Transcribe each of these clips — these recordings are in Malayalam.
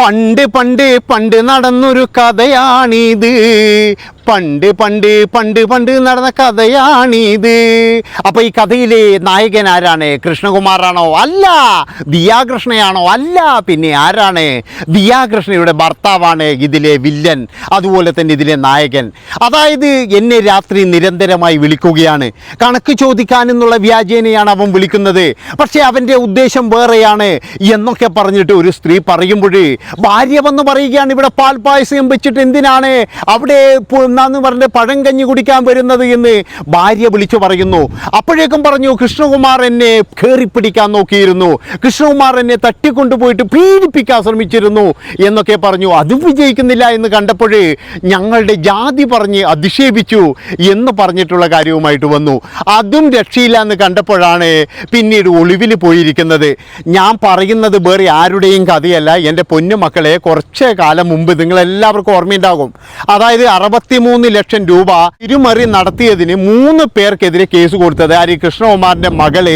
പണ്ട് പണ്ട് പണ്ട് നടന്നൊരു കഥയാണിത്. പണ്ട് പണ്ട് പണ്ട് പണ്ട് നടന്ന കഥയാണിത്. അപ്പൊ ഈ കഥയിലെ നായകൻ ആരാണ്? കൃഷ്ണകുമാറാണോ അല്ല ദിയാകൃഷ്ണയാണോ അല്ല പിന്നെ ആരാണ്? ദിയാകൃഷ്ണയുടെ ഭർത്താവാണ് ഇതിലെ വില്ലൻ അതുപോലെ തന്നെ ഇതിലെ നായകൻ. അതായത് എന്നെ രാത്രി നിരന്തരമായി വിളിക്കുകയാണ്. കണക്ക് ചോദിക്കാനെന്നുള്ള വ്യാജേനയാണ് അവൻ വിളിക്കുന്നത്. പക്ഷേ അവന്റെ ഉദ്ദേശം വേറെയാണ് എന്നൊക്കെ പറഞ്ഞിട്ട് ഒരു സ്ത്രീ പറയുമ്പോൾ ഭാര്യ വന്ന് പറയുകയാണ് ഇവിടെ പാൽപായസം വെച്ചിട്ട് എന്തിനാണ്? അവിടെ എന്നാന്ന് പറഞ്ഞ് പഴം കഞ്ഞി കുടിക്കാൻ വരുന്നത് എന്ന് ഭാര്യ വിളിച്ചു പറയുന്നു. അപ്പോഴേക്കും പറഞ്ഞു കൃഷ്ണകുമാർ എന്നെ കയറിപ്പിടിക്കാൻ നോക്കിയിരുന്നു. കൃഷ്ണകുമാർ എന്നെ തട്ടിക്കൊണ്ടുപോയിട്ട് പീഡിപ്പിക്കാൻ ശ്രമിച്ചിരുന്നു. എന്നൊക്കെ പറഞ്ഞു. അത് വിജയിക്കുന്നില്ല എന്ന് കണ്ടപ്പോഴേ ഞങ്ങളുടെ ജാതി പറഞ്ഞ് അധിക്ഷേപിച്ചു എന്ന് പറഞ്ഞിട്ടുള്ള കാര്യവുമായിട്ട് വന്നു. അതും രക്ഷയില്ല എന്ന് കണ്ടപ്പോഴാണ് പിന്നീട് ഒളിവിൽ പോയിരിക്കുന്നത്. ഞാൻ പറയുന്നത് വേറെ ആരുടെയും കഥയല്ല. എന്റെ പൊന്നു മക്കളെ കുറച്ച് കാലം മുമ്പ് നിങ്ങളെല്ലാവർക്കും ഓർമ്മയുണ്ടാകും. അതായത് അറുപത്തിമൂന്ന് ലക്ഷം രൂപ തിരുമറി നടത്തിയതിന് മൂന്ന് പേർക്കെതിരെ കേസ് കൊടുത്തത് ആര്? കൃഷ്ണകുമാറിന്റെ മകൾ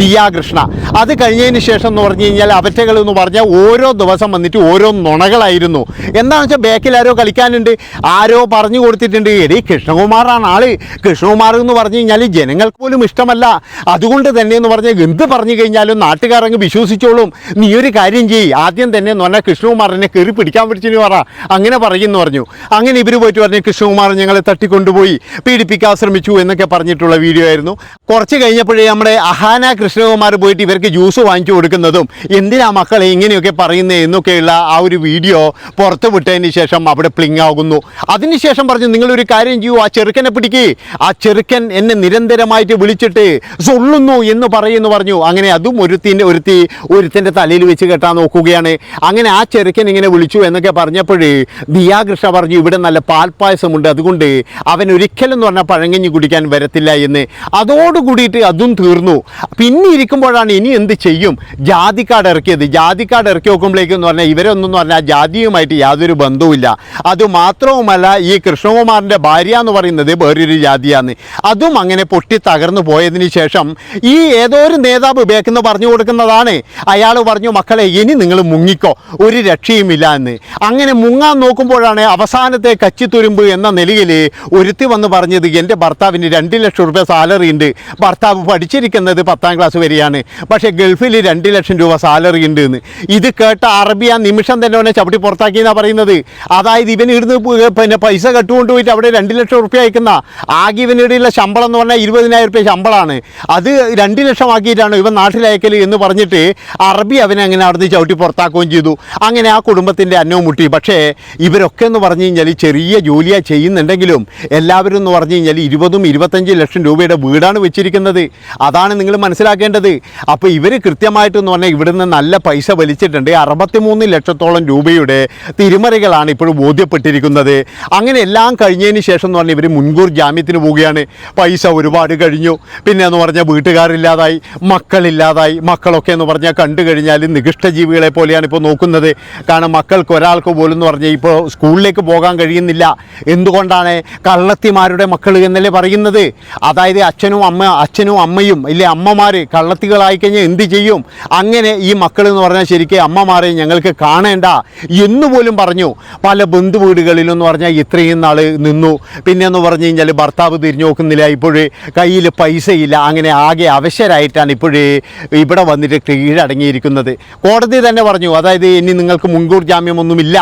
ദിയാകൃഷ്ണ അത് കഴിഞ്ഞതിന് ശേഷം എന്ന് പറഞ്ഞു കഴിഞ്ഞാൽ അവറ്റകൾ എന്ന് പറഞ്ഞാൽ ഓരോ ദിവസം വന്നിട്ട് ഓരോ നുണകളായിരുന്നു. എന്താണെന്ന് വെച്ചാൽ ബാക്കിൽ ആരോ കളിക്കാനുണ്ട്. ആരോ പറഞ്ഞു കൊടുത്തിട്ടുണ്ട്. എടി കൃഷ്ണകുമാറാണ് ആൾ. കൃഷ്ണകുമാർ എന്ന് പറഞ്ഞു കഴിഞ്ഞാൽ ജനങ്ങൾക്ക് പോലും ഇഷ്ടമല്ല. അതുകൊണ്ട് തന്നെ എന്ന് പറഞ്ഞാൽ എന്ത് പറഞ്ഞു കഴിഞ്ഞാലും നാട്ടുകാർ അങ്ങ് വിശ്വസിച്ചോളും. നീ ഒരു കാര്യം ചെയ്യ്. ആദ്യം തന്നെ എന്ന് പറഞ്ഞാൽ കൃഷ്ണകുമാറിനെ കയറി പിടിക്കാൻ പറ്റിച്ചു പറ. അങ്ങനെ പറയുന്നു പറഞ്ഞു. അങ്ങനെ ഇവർ പോയിട്ട് പറഞ്ഞു കൃഷ്ണകുമാർ ഞങ്ങളെ തട്ടിക്കൊണ്ടുപോയി പീഡിപ്പിക്കാൻ ശ്രമിച്ചു എന്നൊക്കെ പറഞ്ഞിട്ടുള്ള വീഡിയോ ആയിരുന്നു. കുറച്ച് കഴിഞ്ഞപ്പോഴേ നമ്മുടെ അഹാന കൃഷ്ണകുമാർ പോയിട്ട് ഇവർക്ക് ജ്യൂസ് വാങ്ങിച്ചു കൊടുക്കുന്നതും എന്തിനാ മക്കളെ ഇങ്ങനെയൊക്കെ പറയുന്നത് എന്നൊക്കെയുള്ള ആ ഒരു വീഡിയോ പുറത്തു വിട്ടതിന് ശേഷം അവിടെ പ്ലിങ് ആകുന്നു. അതിനുശേഷം പറഞ്ഞു നിങ്ങളൊരു കാര്യം ചെയ്യൂ ആ ചെറുക്കനെ പിടിക്ക്. ആ ചെറുക്കൻ എന്നെ നിരന്തരമായിട്ട് വിളിച്ചിട്ട് സൊള്ളുന്നു എന്ന് പറയുന്നു പറഞ്ഞു. അങ്ങനെ അതും ഒരുത്തിന്റെ ഒരുത്തി ഒരുത്തിന്റെ തലയിൽ വെച്ച് കെട്ടാൻ നോക്കുകയാണ്. അങ്ങനെ ആ ചെറുക്കൻ ഇങ്ങനെ വിളിച്ചു എന്നൊക്കെ പറഞ്ഞപ്പോഴേ ദിയാകൃഷ്ണ പറഞ്ഞു ഇവിടെ നല്ല പാൽപ്പായസമുണ്ട് അതുകൊണ്ട് അവൻ ഒരിക്കലും എന്ന് പറഞ്ഞാൽ പഴങ്കഞ്ഞി കുടിക്കാൻ വരത്തില്ല എന്ന്. അതോടുകൂടിയിട്ട് അതും തീർന്നു. പിന്നെ ഇരിക്കുമ്പോഴാണ് ഇനി എന്ത് ചെയ്യും? ജാതിക്കാട് ഇറക്കിയത്. ജാതിക്കാട് ഇറക്കി നോക്കുമ്പോഴേക്കും എന്ന് പറഞ്ഞാൽ ഇവരൊന്നും എന്ന് പറഞ്ഞാൽ ജാതിയുമായിട്ട് യാതൊരു ബന്ധവുമില്ല. അതുമാത്രവുമല്ല ഈ കൃഷ്ണകുമാറിന്റെ ഭാര്യ എന്ന് പറയുന്നത് വേറൊരു ജാതിയാണ്. അതും അങ്ങനെ പൊട്ടി തകർന്നു പോയതിന് ശേഷം ഈ ഏതോ ഒരു നേതാവ് ബേക്കെന്ന് പറഞ്ഞു കൊടുക്കുന്നതാണ്. അയാൾ പറഞ്ഞു മക്കളെ ഇനി നിങ്ങൾ മുങ്ങിക്കോ. ഒരു രക്ഷയുമില്ല എന്ന്. അങ്ങനെ മുങ്ങാൻ നോക്കുമ്പോഴാണ് അവസാനത്തെ കച്ചിത്തുരുമ്പ് എന്ന നിലയിൽ ഒരുത്തി വന്ന് പറഞ്ഞത് എന്റെ ഭർത്താവിന് രണ്ട് ലക്ഷം രൂപ സാലറി ഉണ്ട്. ഭർത്താവ് പഠിച്ചിരിക്കുന്നത് പത്താം ക്ലാസ് വരെയാണ്. പക്ഷേ ഗൾഫിൽ രണ്ട് ലക്ഷം രൂപ സാലറി ഉണ്ട് എന്ന്. ഇത് കേട്ട അറബി ആ നിമിഷം തന്നെ അവനെ ചവിട്ടി പുറത്താക്കി എന്നാണ് പറയുന്നത്. അതായത് ഇവൻ ഇവിടുന്ന് പിന്നെ പൈസ കെട്ടുകൊണ്ട് പോയിട്ട് അവിടെ രണ്ട് ലക്ഷം റുപ്യ അയക്കുന്ന. ആകെ ഇവനിടയിലുള്ള ശമ്പളം എന്ന് പറഞ്ഞാൽ ഇരുപതിനായിരം റുപ്യ ശമ്പളമാണ് അത് രണ്ട് ലക്ഷം ആക്കിയിട്ടാണ് ഇവൻ നാട്ടിലയക്കൽ എന്ന് പറഞ്ഞിട്ട് അറബി അവനെ അങ്ങനെ അവിടുന്ന് ചവിട്ടി പുറത്താക്കുകയും ചെയ്തു. അങ്ങനെ ആ കുടുംബത്തിന്റെ അന്നവും മുട്ടി. പക്ഷേ ഇവരൊക്കെ എന്ന് പറഞ്ഞു കഴിഞ്ഞാൽ ചെറിയ ജോലിയാണ് ചെയ്യുന്നുണ്ടെങ്കിലും എല്ലാവരും എന്ന് പറഞ്ഞു കഴിഞ്ഞാൽ ഇരുപതും ഇരുപത്തഞ്ച് ലക്ഷം രൂപയുടെ വീടാണ് വെച്ചിരിക്കുന്നത്. അതാണ് നിങ്ങൾ മനസ്സിലാക്കേണ്ടത്. അപ്പോൾ ഇവർ കൃത്യമായിട്ടെന്ന് പറഞ്ഞാൽ ഇവിടുന്ന് നല്ല പൈസ വലിച്ചിട്ടുണ്ട്. അറുപത്തിമൂന്ന് ലക്ഷത്തോളം രൂപയുടെ തിരിമറികളാണ് ഇപ്പോൾ ബോധ്യപ്പെട്ടിരിക്കുന്നത്. അങ്ങനെ എല്ലാം കഴിഞ്ഞതിന് ശേഷം എന്ന് പറഞ്ഞാൽ ഇവർ മുൻകൂർ ജാമ്യത്തിന് പോവുകയാണ്. പൈസ ഒരുപാട് കഴിഞ്ഞു. പിന്നെ എന്ന് പറഞ്ഞാൽ വീട്ടുകാരില്ലാതായി മക്കളില്ലാതായി മക്കളൊക്കെ എന്ന് പറഞ്ഞാൽ കണ്ടു കഴിഞ്ഞാൽ നികൃഷ്ടജീവികളെ പോലെയാണ് ഇപ്പോൾ നോക്കുന്നത്. കാരണം മക്കൾക്ക് ഒരാൾക്ക് പോലും എന്ന് പറഞ്ഞാൽ ഇപ്പോൾ സ്കൂളിലേക്ക് പോകാൻ കഴിയുന്നില്ല. എന്തുകൊണ്ടാണ് കള്ളത്തിമാരുടെ മക്കൾ എന്നല്ലേ പറയുന്നത്? അതായത് അച്ഛനും അമ്മ അച്ഛനും അമ്മയും ഇല്ലേ അമ്മമാർ കള്ളത്തികളായി കഴിഞ്ഞാൽ എന്ത് ചെയ്യും? അങ്ങനെ ഈ മക്കൾ എന്ന് പറഞ്ഞാൽ ശരിക്കും അമ്മമാരെ ഞങ്ങൾക്ക് കാണേണ്ട എന്നുപോലും പറഞ്ഞു. പല ബന്ധു വീടുകളിലെന്ന് പറഞ്ഞാൽ ഇത്രയും നാൾ നിന്നു. പിന്നെയെന്ന് പറഞ്ഞു കഴിഞ്ഞാൽ ഭർത്താവ് തിരിഞ്ഞു നോക്കുന്നില്ല. ഇപ്പോഴേ കയ്യിൽ പൈസയില്ല. അങ്ങനെ ആകെ അവശരായിട്ടാണ് ഇപ്പോഴേ ഇവിടെ വന്നിട്ട് കീഴടങ്ങിയിരിക്കുന്നത്. കോടതി തന്നെ പറഞ്ഞു. അതായത് ഇനി നിങ്ങൾക്ക് മുൻകൂർ ജാമ്യമൊന്നുമില്ല.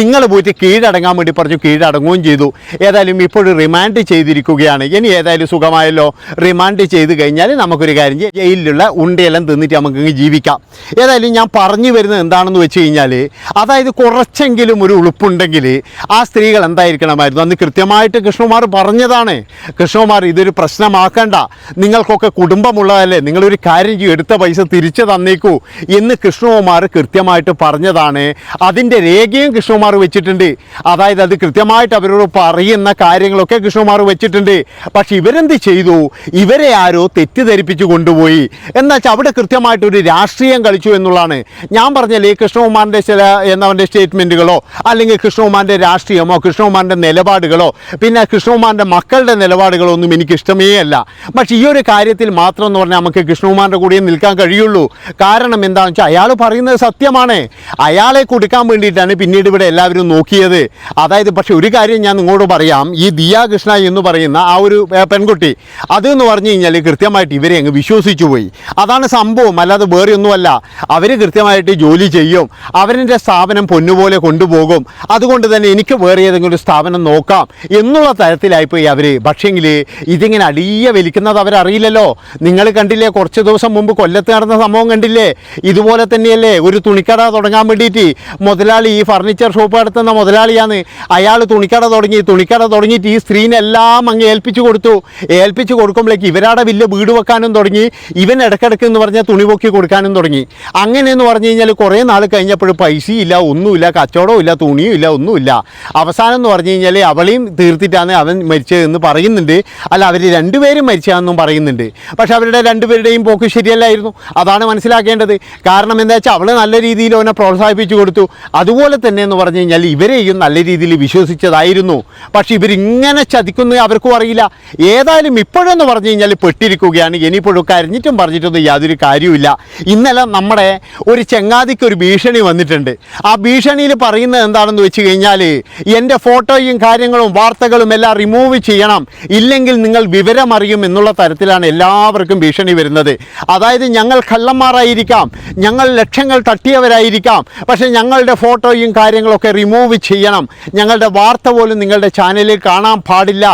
നിങ്ങൾ പോയിട്ട് കീഴടങ്ങാൻ വേണ്ടി പറഞ്ഞു. കീഴടങ്ങുകയും ചെയ്തു. ഏതായാലും ഇപ്പോൾ റിമാൻഡ് ചെയ്തിരിക്കുകയാണ്. ഇനി ഏതായാലും സുഖമായല്ലോ? റിമാൻഡ് ചെയ്ത് കഴിഞ്ഞാൽ നമുക്കൊരു കാര്യം ജയിലിലുള്ള ഉണ്ടയെല്ലാം തിന്നിട്ട് നമുക്ക് ജീവിക്കാം. ഏതായാലും ഞാൻ പറഞ്ഞു വരുന്നത് എന്താണെന്ന് വെച്ച് കഴിഞ്ഞാൽ അതായത് കുറച്ചെങ്കിലും ഒരു ഉളുപ്പുണ്ടെങ്കിൽ ആ സ്ത്രീകൾ എന്തായിരിക്കണമായിരുന്നു? അന്ന് കൃത്യമായിട്ട് കൃഷ്ണകുമാർ പറഞ്ഞതാണ്. കൃഷ്ണകുമാർ ഇതൊരു പ്രശ്നമാക്കണ്ട. നിങ്ങൾക്കൊക്കെ കുടുംബമുള്ളതല്ലേ? നിങ്ങളൊരു കാര്യം ചെയ്യും. എടുത്ത പൈസ തിരിച്ചു തന്നേക്കൂ എന്ന് കൃഷ്ണകുമാർ കൃത്യമായിട്ട് പറഞ്ഞതാണ്. അതിന്റെ രേഖയും കൃഷ്ണകുമാർ വെച്ചിട്ടുണ്ട്. അതായത് അത് കൃത്യമായിട്ട് അവരോട് പറയുന്ന കാര്യങ്ങളൊക്കെ കൃഷ്ണകുമാർ വെച്ചിട്ടുണ്ട്. പക്ഷെ ഇവരെന്ത് ചെയ്തു? ഇവരെ ആരോ തെറ്റിദ്ധരിപ്പിച്ച് കൊണ്ടുപോയി. എന്താ വെച്ചാൽ അവിടെ കൃത്യമായിട്ടൊരു രാഷ്ട്രീയം കളിച്ചു എന്നുള്ളതാണ്. ഞാൻ പറഞ്ഞല്ലേ കൃഷ്ണകുമാറിന്റെ ചില എന്നവന്റെ സ്റ്റേറ്റ്മെന്റുകളോ അല്ലെങ്കിൽ കൃഷ്ണകുമാറിന്റെ രാഷ്ട്രീയമോ കൃഷ്ണകുമാറിന്റെ നിലപാടുകളോ പിന്നെ കൃഷ്ണകുമാറിന്റെ മക്കളുടെ നിലപാടുകളോ ഒന്നും എനിക്ക് ഇഷ്ടമേ അല്ല. പക്ഷേ ഈ ഒരു കാര്യത്തിൽ മാത്രം എന്ന് പറഞ്ഞാൽ നമുക്ക് കൃഷ്ണകുമാറിന്റെ കൂടെ നിൽക്കാൻ കഴിയുള്ളൂ. കാരണം എന്താണെന്ന് വെച്ചാൽ അയാൾ പറയുന്നത് സത്യമാണ്. അയാളെ കൊടുക്കാൻ വേണ്ടിയിട്ടാണ് പിന്നീട് ഇവിടെ എല്ലാവരും നോക്കിയത്. അതായത് പക്ഷേ ഒരു കാര്യം ഞാൻ നിങ്ങളോട് പറയാം ഈ ദിയ കൃഷ്ണ എന്ന് പറയുന്ന ആ ഒരു പെൺകുട്ടി പെൺകുട്ടി. അതെന്ന് പറഞ്ഞു കഴിഞ്ഞാൽ കൃത്യമായിട്ട് ഇവരെ അങ്ങ് വിശ്വസിച്ചു പോയി. അതാണ് സംഭവം. അല്ലാതെ വേറെ ഒന്നുമല്ല. അവർ കൃത്യമായിട്ട് ജോലി ചെയ്യും. അവരുടെ സ്ഥാപനം പൊന്നുപോലെ കൊണ്ടുപോകും. അതുകൊണ്ട് തന്നെ എനിക്ക് വേറെ ഏതെങ്കിലും ഒരു സ്ഥാപനം നോക്കാം എന്നുള്ള തരത്തിലായിപ്പോയി അവർ പക്ഷേങ്കിൽ ഇതിങ്ങനെ അടിയ വലിക്കുന്നത് അവരറിയില്ലല്ലോ. നിങ്ങൾ കണ്ടില്ലേ കുറച്ച് ദിവസം മുമ്പ് കൊല്ലത്ത് നടന്ന സംഭവം കണ്ടില്ലേ? ഇതുപോലെ തന്നെയല്ലേ? ഒരു തുണിക്കട തുടങ്ങാൻ വേണ്ടിയിട്ട് മുതലാളി ഈ ഫർണിച്ചർ ഷോപ്പ് നടത്തുന്ന മുതലാളിയാണ്. അയാൾ തുണിക്കട തുടങ്ങി തുണിക്കട തുടങ്ങിയിട്ട് ഈ സ്ത്രീനെല്ലാം അങ്ങ് ഏൽപ്പിച്ചു കൊടുത്തു. ഏൽപ്പിച്ചു കൊടുക്കുമ്പോഴേക്ക് ഇവരാടെ വലിയ വീട് വെക്കാനും തുടങ്ങി ഇവൻ ഇടക്കിടക്ക് എന്ന് പറഞ്ഞാൽ തുണി പൊക്കി കൊടുക്കാനും തുടങ്ങി. അങ്ങനെ എന്ന് പറഞ്ഞു കഴിഞ്ഞാൽ കുറേ നാൾ കഴിഞ്ഞപ്പോൾ പൈസയില്ല ഒന്നുമില്ല കച്ചവടവും ഇല്ല തുണിയും ഇല്ല ഒന്നുമില്ല. അവസാനം എന്ന് പറഞ്ഞു കഴിഞ്ഞാൽ അവളെയും തീർത്തിട്ടാണ് അവൻ മരിച്ചതെന്ന് പറയുന്നുണ്ട്. അല്ല അവർ രണ്ടുപേരും മരിച്ചതെന്നും പറയുന്നുണ്ട്. പക്ഷേ അവരുടെ രണ്ടുപേരുടെയും പോക്ക് ശരിയല്ലായിരുന്നു. അതാണ് മനസ്സിലാക്കേണ്ടത്. കാരണം എന്താ വെച്ചാൽ അവൾ നല്ല രീതിയിൽ അവനെ പ്രോത്സാഹിപ്പിച്ചു കൊടുത്തു. അതുപോലെ തന്നെ എന്ന് പറഞ്ഞു കഴിഞ്ഞാൽ ഇവരെയും നല്ല രീതിയിൽ വിശ്വസിച്ചതായിരുന്നു. പക്ഷെ ഇവരിങ്ങനെ ചതിക്കുന്നത് അവർക്കും അറിയില്ല. ഏതായാലും ഇപ്പോഴെന്ന് പറഞ്ഞു കഴിഞ്ഞാൽ പെട്ടിരിക്കുകയാണ്. ഇനിയിപ്പോഴും കരഞ്ഞിട്ടും പറഞ്ഞിട്ടൊന്നും യാതൊരു കാര്യമില്ല ഇന്നലെ നമ്മുടെ ഒരു ചെങ്ങാതിക്ക് ഒരു ഭീഷണി വന്നിട്ടുണ്ട്. ആ ഭീഷണിയിൽ പറയുന്നത് എന്താണെന്ന് വെച്ച് കഴിഞ്ഞാൽ എന്റെ ഫോട്ടോയും കാര്യങ്ങളും വാർത്തകളും എല്ലാം റിമൂവ് ചെയ്യണം. ഇല്ലെങ്കിൽ നിങ്ങൾ വിവരമറിയും എന്നുള്ള തരത്തിലാണ് എല്ലാവർക്കും ഭീഷണി വരുന്നത്. അതായത് ഞങ്ങൾ കള്ളന്മാരായിരിക്കാം. ഞങ്ങൾ ലക്ഷങ്ങൾ തട്ടിയവരായിരിക്കാം. പക്ഷേ ഞങ്ങളുടെ ഫോട്ടോയും കാര്യങ്ങളൊക്കെ റിമൂവ് ചെയ്യണം. ഞങ്ങളുടെ വാർത്ത പോലും നിങ്ങളുടെ ചാനലിൽ കാണാൻ പാടില്ല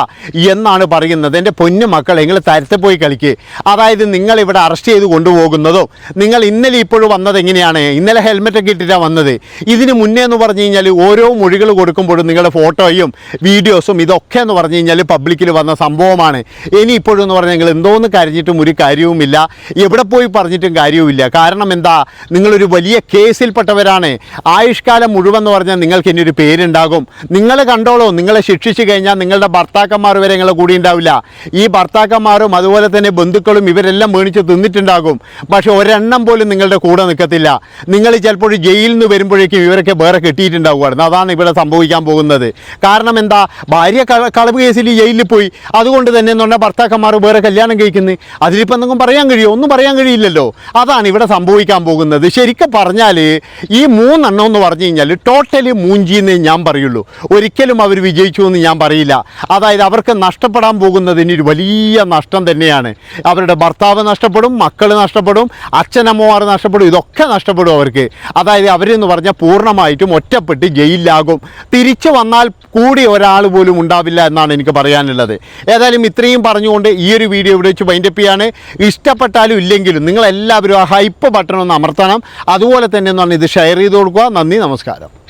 എന്നാണ് പറയുന്നത്. എന്റെ പൊന്നു മക്കൾ നിങ്ങൾ തരത്തെ പോയി കളിക്ക്. അതായത് നിങ്ങൾ ഇവിടെ അറസ്റ്റ് ചെയ്ത് കൊണ്ടുപോകുന്നതും നിങ്ങൾ ഇന്നലെ ഇപ്പോഴും വന്നത് എങ്ങനെയാണ്? ഇന്നലെ ഹെൽമെറ്റൊക്കെ ഇട്ടിട്ടാണ് വന്നത്. ഇതിന് മുന്നേ എന്ന് പറഞ്ഞു കഴിഞ്ഞാൽ ഓരോ മൊഴികൾ കൊടുക്കുമ്പോഴും നിങ്ങളുടെ ഫോട്ടോയും വീഡിയോസും ഇതൊക്കെ എന്ന് പറഞ്ഞു കഴിഞ്ഞാൽ പബ്ലിക്കിൽ വന്ന സംഭവമാണ്. ഇനി ഇപ്പോഴും എന്ന് പറഞ്ഞാൽ നിങ്ങൾ എന്തോന്ന് കരഞ്ഞിട്ടും ഒരു കാര്യവുമില്ല. എവിടെ പോയി പറഞ്ഞിട്ടും കാര്യവുമില്ല. കാരണം എന്താ? നിങ്ങളൊരു വലിയ കേസിൽപ്പെട്ടവരാണ്. ആയുഷ്കാലം മുഴുവൻ എന്ന് പറഞ്ഞാൽ നിങ്ങൾക്ക് ഇനി ഒരു പേരുണ്ടാകും. നിങ്ങൾ കണ്ടോളൂ. നിങ്ങളെ ശിക്ഷിച്ചു കഴിഞ്ഞാൽ നിങ്ങളുടെ ഭർത്താക്കന്മാർ വരെ നിങ്ങളെ കൂടി ഉണ്ടാവില്ല. ഈ ഭർത്താക്കന്മാരും അതുപോലെ തന്നെ ബന്ധുക്കളും ഇവരെല്ലാം മേണിച്ച് തിന്നിട്ടുണ്ടാകും. പക്ഷേ ഒരെണ്ണം പോലും നിങ്ങളുടെ കൂടെ നിൽക്കത്തില്ല. നിങ്ങൾ ചിലപ്പോൾ ജയിലിൽ നിന്ന് വരുമ്പോഴേക്കും ഇവരൊക്കെ വേറെ കിട്ടിയിട്ടുണ്ടാവുമായിരുന്നു അതാണ് ഇവിടെ സംഭവിക്കാൻ പോകുന്നത്. കാരണം എന്താ? ഭാര്യ കളവ് കേസിൽ ജയിലിൽ പോയി. അതുകൊണ്ട് തന്നെ എന്ന് പറഞ്ഞാൽ ഭർത്താക്കന്മാർ വേറെ കല്യാണം കഴിക്കുന്നത് അതിലിപ്പോൾ എന്തെങ്കിലും പറയാൻ കഴിയുമോ ഒന്നും പറയാൻ കഴിയില്ലല്ലോ. അതാണ് ഇവിടെ സംഭവിക്കാൻ പോകുന്നത്. ശരിക്കും പറഞ്ഞാൽ ഈ മൂന്നെണ്ണം എന്ന് പറഞ്ഞു കഴിഞ്ഞാൽ ടോട്ടലി മൂഞ്ചി എന്നേ ഞാൻ പറയുള്ളൂ. ഒരിക്കലും അവർ വിജയിച്ചു എന്ന് ഞാൻ പറയില്ല. അതായത് അവർക്ക് നഷ്ടപ്പെടാൻ പോകുന്നതിന് ഒരു വലിയ നഷ്ടം തന്നെയാണ്. അവരുടെ ഭർത്താവ് നഷ്ടപ്പെടും മക്കൾ നഷ്ടപ്പെടും അച്ഛനമ്മമാർ നഷ്ടപ്പെടും ഇതൊക്കെ നഷ്ടപ്പെടും അവർക്ക്. അതായത് അവരെന്ന് പറഞ്ഞാൽ പൂർണമായിട്ടും ഒറ്റപ്പെട്ട് ജയിലിലാകും. തിരിച്ചു വന്നാൽ കൂടി ഒരാൾ പോലും ഉണ്ടാവില്ല എന്നാണ് എനിക്ക് പറയാനുള്ളത്. ഏതായാലും ഇത്രയും പറഞ്ഞുകൊണ്ട് ഈ ഒരു വീഡിയോ ഇവിടെ വെച്ച് വൈൻഡപ്പ് ചെയ്യാണ്. ഇഷ്ടപ്പെട്ടാലും ഇല്ലെങ്കിലും നിങ്ങളെല്ലാവരും ആ ഹൈപ്പ് ബട്ടൺ ഒന്ന് അമർത്തണം. അതുപോലെ തന്നെ എന്ന് ഇത് ഷെയർ ചെയ്ത് കൊടുക്കുക. നന്ദി നമസ്കാരം.